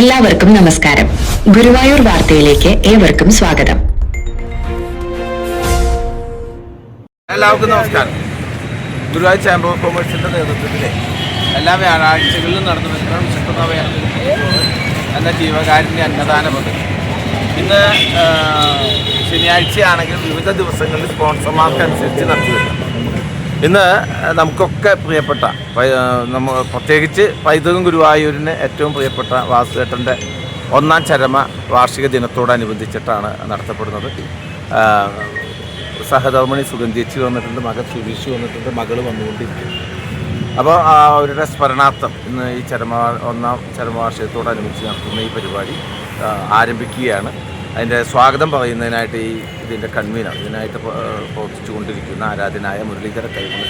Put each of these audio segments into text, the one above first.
എല്ലാവർക്കും നമസ്കാരം. ഗുരുവായൂർ വാർത്തയിലേക്ക് ഏവർക്കും സ്വാഗതം. എല്ലാവർക്കും നമസ്കാരം. ഗുരുവായൂർ ചാമ്പർ ഓഫ് കോമേഴ്സിന്റെ നേതൃത്വത്തിൽ എല്ലാ വ്യാഴാഴ്ചകളിലും നടന്നു വരുന്ന വിശുദ്ധ എന്ന ജീവകാരുണ്യ അന്നദാന പദ്ധതി. ഇന്ന് ശനിയാഴ്ചയാണെങ്കിൽ വിവിധ ദിവസങ്ങളിൽ സ്പോൺസർമാർക്കനുസരിച്ച് നടത്തി വരുന്നു ഇന്ന് നമുക്കൊക്കെ പ്രിയപ്പെട്ട നമ്മൾ നമ്മ പ്രത്യേകിച്ച് പൈതൃകം ഗുരുവായൂരിന് ഏറ്റവും പ്രിയപ്പെട്ട വാസുകേട്ടന്റെ ഒന്നാം ചരമ വാർഷിക ദിനത്തോടനുബന്ധിച്ചിട്ടാണ് നടത്തപ്പെടുന്നത്. സഹധർമ്മിണി സുഗന്ധിയച്ചി വന്നിട്ടുണ്ട് മകൻ സുരീഷ് വന്നിട്ടുണ്ട് മകൾ വന്നുകൊണ്ടിരിക്കും അപ്പോൾ അവരുടെ സ്മരണാർത്ഥം ഇന്ന് ഈ ചരമ ഒന്നാം ചരമവാർഷികത്തോടനുബന്ധിച്ച് നടത്തുന്ന ഈ പരിപാടി ആരംഭിക്കുകയാണ്. അതിന്റെ സ്വാഗതം പറയുന്നതിനായിട്ട് ഈ ഇതിന്റെ കൺവീനർ ഇതിനായിട്ട് പ്ര- പ്രവർത്തിച്ചു കൊണ്ടിരിക്കുന്ന ആരാധനായ മുരളീധര കൈകൊണ്ട്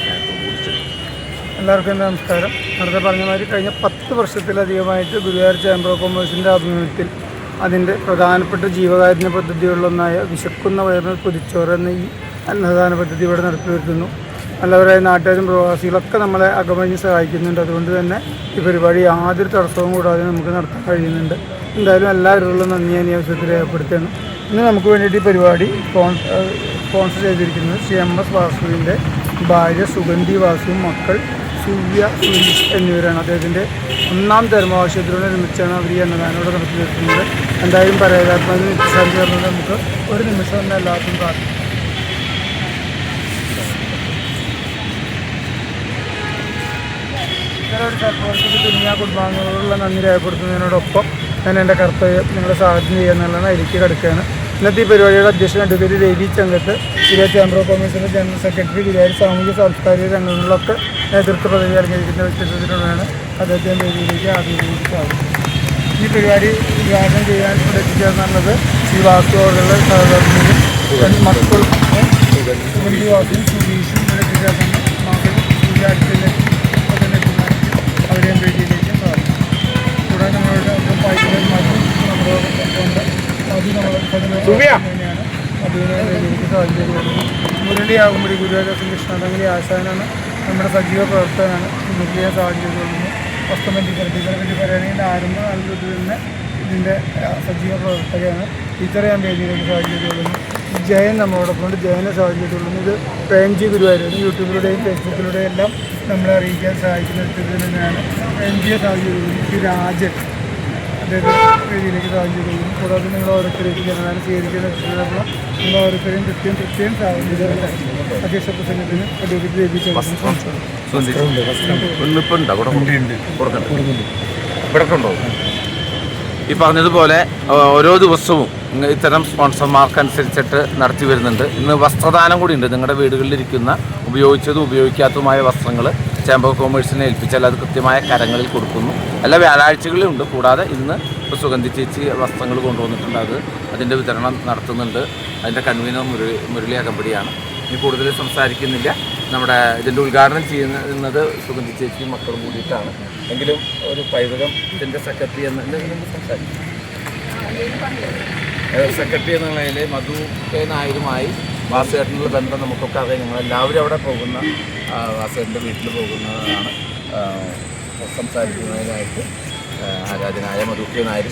എല്ലാവർക്കും എന്റെ നമസ്കാരം. നേരത്തെ പറഞ്ഞ മാതിരി കഴിഞ്ഞ പത്ത് വർഷത്തിലധികമായിട്ട് ഗുരുവായൂർ ചേംബർ ഓഫ് കൊമേഴ്സിന്റെ ആഭിമുഖ്യത്തിൽ അതിന്റെ പ്രധാനപ്പെട്ട ജീവകാരുണ്യ പദ്ധതികളിലൊന്നായ വിശക്കുന്ന വയറിന് കുതിച്ചോറ് എന്ന ഈ അന്നദാന പദ്ധതി ഇവിടെ നടത്തി വരുത്തുന്നു. നല്ലവരായ നാട്ടുകാരും പ്രവാസികളൊക്കെ നമ്മളെ അകമഞ്ഞ് സഹായിക്കുന്നുണ്ട്. അതുകൊണ്ട് തന്നെ ഈ പരിപാടി യാതൊരു തടസ്സവും കൂടാതെ നമുക്ക് നടത്താൻ കഴിയുന്നുണ്ട്. എന്തായാലും എല്ലാവരോടുള്ള നന്ദി ഞാൻ ഈ അവസരത്തിൽ രേഖപ്പെടുത്തുകയാണ്. ഇന്ന് നമുക്ക് വേണ്ടിയിട്ട് ഈ പരിപാടി സ്പോൺസ് സ്പോൺസർ ചെയ്തിരിക്കുന്നത് സി എം എസ് വാസുവിന്റെ ഭാര്യ സുഗന്ധി വാസുവും മക്കൾ സൂര്യ സുനീഷ് എന്നിവരാണ്. അദ്ദേഹത്തിന്റെ ഒന്നാം ധർമ്മവാർഷികത്തോടനുബന്ധിച്ചാണ് അവർ ഈ അന്നദാനോട് നടത്തി നിർത്തുന്നത് എന്തായാലും പരേതാത്മാവിന് നിത്യശാന്തി ചേർന്നത് നമുക്ക് ഒരു നിമിഷം തന്നെ എല്ലാവർക്കും പ്രാർത്ഥിക്കാം. ഇത്തരം സപ്പോർട്ടിന് ദുനിയാ കുടുംബാംഗങ്ങളോടുള്ള നന്ദി രേഖപ്പെടുത്തുന്നതിനോടൊപ്പം ഞാൻ എന്റെ കർത്തവ്യം നിങ്ങളെ സ്വാഗതം ചെയ്യാന്നുള്ളതാണ് എനിക്ക് കിടക്കുകയാണ്. ഇന്നത്തെ ഈ പരിപാടിയുടെ അധ്യക്ഷൻ advocate Ravi Changath Guruvayur chamber of കോമേഴ്സിന്റെ general secretary Guruvayur സാമൂഹ്യ സാംസ്കാരിക രംഗങ്ങളിലൊക്കെ നേതൃത്വ പദവി അലങ്കരിക്കുന്ന വ്യക്തിത്വത്തിലൂടെയാണ് അദ്ദേഹത്തെ വേദിയിലേക്ക് ആദ്യം ഈ പരിപാടി ഉദ്ഘാടനം ചെയ്യാൻ ഇവിടെ ഈ വാസ്തുവകളുടെ രണ്ട് മക്കളും സുഗന്ധി വാസും സുധീഷും വേദിയിലേക്ക് സ്വാഗതം ചെയ്തുകൊള്ളുന്നു മുരളിയാകുമ്പോൾ ഗുരുവായൂർ കൃഷ്ണതങ്ങളി ആശാനാണ് നമ്മുടെ സജീവ പ്രവർത്തകനാണ്. മുരളിയെ സാഹചര്യം വസ്തുബന്ധി ഇതിനെ പറ്റി പറയുകയാണെങ്കിൽ ആരംഭ നാൾ തന്നെ ഇതിന്റെ സജീവ പ്രവർത്തകയാണ് ടീച്ചറെ ഞാൻ വേദിയിലേക്ക് സാഹചര്യം ചെയ്തുകൊള്ളുന്നു ജയൻ നമ്മളോടൊപ്പം ഉണ്ട്. ജയനെ ചെയ്തുകൊള്ളുന്നു ഇത് പ്രേംജി ഗുരുവായൂർ യൂട്യൂബിലൂടെയും ഫേസ്ബുക്കിലൂടെയും എല്ലാം നമ്മളെ അറിയിക്കാൻ സഹായിക്കുന്ന തന്നെയാണ്. പ്രേംജിയെ സാഹചര്യം രാജൻ. അദ്ദേഹത്തെ സ്വാഗതം ചെയ്തുകൊള്ളുന്നു കൂടാതെ നിങ്ങൾ ഓരോരുത്തരേക്ക് ജനതാനം സ്വീകരിക്കുന്ന വ്യക്തികളെല്ലാം നിങ്ങൾ ഓരോരുത്തരെയും കൃത്യം കൃത്യം ചെയ്തുകൊണ്ട് അധ്യക്ഷ പ്രസംഗത്തിന് അഡ്വക്കേറ്റ് ഈ പറഞ്ഞതുപോലെ ഓരോ ദിവസവും ഇത്തരം സ്പോൺസർമാർക്കനുസരിച്ചിട്ട് നടത്തി വരുന്നുണ്ട്. ഇന്ന് വസ്ത്രദാനം കൂടി ഉണ്ട്. നിങ്ങളുടെ വീടുകളിലിരിക്കുന്ന ഉപയോഗിച്ചതും ഉപയോഗിക്കാത്തതുമായ വസ്ത്രങ്ങൾ ചേംബർ ഓഫ് കോമേഴ്സിനെ ഏൽപ്പിച്ചാൽ അത് കൃത്യമായ കരങ്ങളിൽ കൊടുക്കുന്നു. അല്ല വ്യാഴാഴ്ചകളും ഉണ്ട്. കൂടാതെ ഇന്ന് ഇപ്പോൾ സുഗന്ധി ചേച്ചി വസ്ത്രങ്ങൾ കൊണ്ടുവന്നിട്ടുണ്ട്. അത് അതിന്റെ വിതരണം നടത്തുന്നുണ്ട്. അതിന്റെ കൺവീനർ മുരളി മുരളി അകമ്പടിയാണ്. ഇനി കൂടുതൽ സംസാരിക്കുന്നില്ല. നമ്മുടെ ഇതിന്റെ ഉദ്ഘാടനം ചെയ്യുന്നത് സുഗന്ധി ചേച്ചി മക്കളും കൂടിയിട്ടാണ്. എങ്കിലും ഒരു പൈതൃകം ഇതിന്റെ സെക്രട്ടറി എന്ന സംസാരിക്കും. സെക്രട്ടറി എന്നുള്ളതിൽ മധു കെ നായരുമായി വാസുചേട്ടനുള്ള ബന്ധം നമുക്കൊക്കെ അറിയാം. ഞങ്ങളെല്ലാവരും അവിടെ പോകുന്ന ആ, വീട്ടിൽ പോകുന്നതാണ് സംസാരിക്കുന്നതിനായിട്ട് ആരാധനായ മധുക്കി നായർ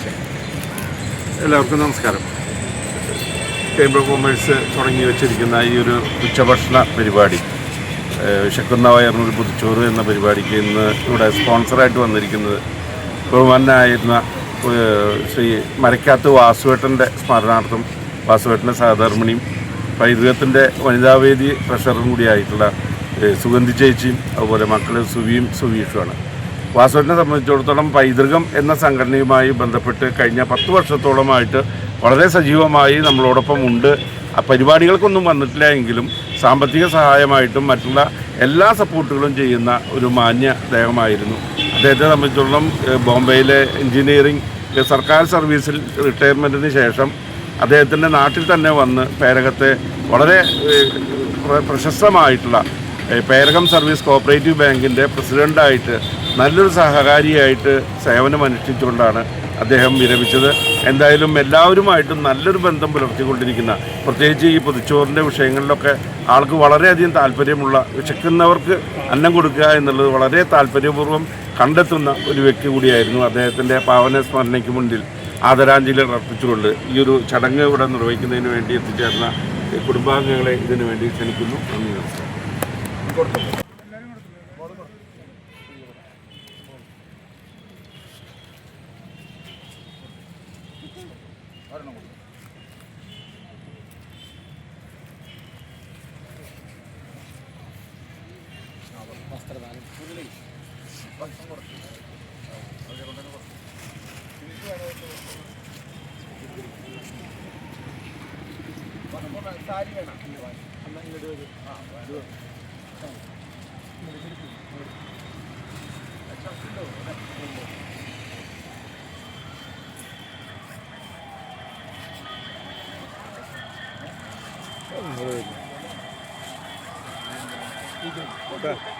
എല്ലാവർക്കും നമസ്കാരം. ചേംബർ കൊമേഴ്സ് തുടങ്ങി വെച്ചിരിക്കുന്ന ഈ ഒരു ഉച്ചഭക്ഷണ പരിപാടി ഏഹ് എന്നൊരു പുതുച്ചോറ് എന്ന പരിപാടിക്ക് ഇന്ന് ഇവിടെ സ്പോൺസറായിട്ട് വന്നിരിക്കുന്നത് ബഹുമാനായിരുന്ന ശ്രീ മരക്കാത്ത് വാസുവേട്ടന്റെ സ്മരണാർത്ഥം വാസുവേട്ടന്റെ സഹധർമ്മിണിയും പൈതൃകത്തിന്റെ വനിതാവേദി ട്രഷറും കൂടിയായിട്ടുള്ള സുഗന്ധി ചേച്ചിയും അതുപോലെ മക്കൾ സുവിയും സുവീഷുമാണ്. വാസുവിനെ സംബന്ധിച്ചിടത്തോളം പൈതൃകം എന്ന സംഘടനയുമായി ബന്ധപ്പെട്ട് കഴിഞ്ഞ പത്ത് വർഷത്തോളമായിട്ട് വളരെ സജീവമായി നമ്മളോടൊപ്പം ഉണ്ട്. പരിപാടികൾക്കൊന്നും വന്നിട്ടില്ല എങ്കിലും സാമ്പത്തിക സഹായമായിട്ടും മറ്റുള്ള എല്ലാ സപ്പോർട്ടുകളും ചെയ്യുന്ന ഒരു മാന്യ അദ്ദേഹമായിരുന്നു. അദ്ദേഹത്തെ സംബന്ധിച്ചിടത്തോളം ബോംബെയിലെ എഞ്ചിനീയറിംഗ് ഏഹ്, സർക്കാർ സർവീസിൽ റിട്ടയർമെന്റിന് ശേഷം അദ്ദേഹത്തിന്റെ നാട്ടിൽ തന്നെ വന്ന് പേരകത്തെ വളരെ പ്രശസ്തമായിട്ടുള്ള പേരകം സർവീസ് കോപ്പറേറ്റീവ് ബാങ്കിന്റെ പ്രസിഡന്റായിട്ട് നല്ലൊരു സഹകാരിയായിട്ട് സേവനം അനുഷ്ഠിച്ചുകൊണ്ടാണ് അദ്ദേഹം വിരമിച്ചത്. എന്തായാലും എല്ലാവരുമായിട്ടും നല്ലൊരു ബന്ധം പുലർത്തിക്കൊണ്ടിരിക്കുന്ന പ്രത്യേകിച്ച് ഈ പൊതിച്ചോറിന്റെ വിഷയങ്ങളിലൊക്കെ ആൾക്ക് വളരെയധികം താല്പര്യമുള്ള വിശക്കുന്നവർക്ക് അന്നം കൊടുക്കുക എന്നുള്ളത് വളരെ താല്പര്യപൂർവം കണ്ടെത്തുന്ന ഒരു വ്യക്തി കൂടിയായിരുന്നു അദ്ദേഹത്തിന്റെ പാവന സ്മരണയ്ക്ക് മുന്നിൽ ആദരാഞ്ജലി അർപ്പിച്ചുകൊണ്ട് ഈ ഒരു ചടങ്ങ് ഇവിടെ നിർവഹിക്കുന്നതിന് വേണ്ടി എത്തിച്ചേർന്ന കുടുംബാംഗങ്ങളെ ഇതിനു വേണ്ടി ക്ഷണിക്കുന്നു. നന്ദി നമസ്കാരം. സാരി വേണം അമ്മ ഇങ്ങോട്ട് വരും ആ വരും ഇങ്ങോട്ട് വരും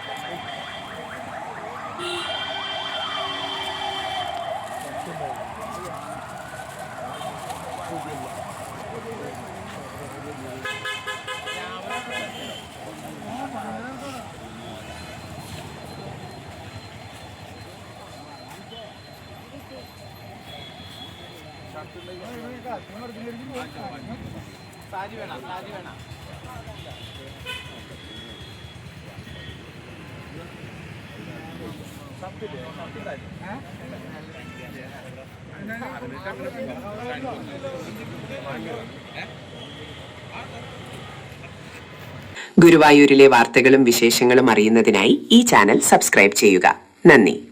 ഗുരുവായൂരിലെ വാർത്തകളും വിശേഷങ്ങളും അറിയുന്നതിനായി ഈ ചാനൽ സബ്സ്ക്രൈബ് ചെയ്യുക. നന്ദി.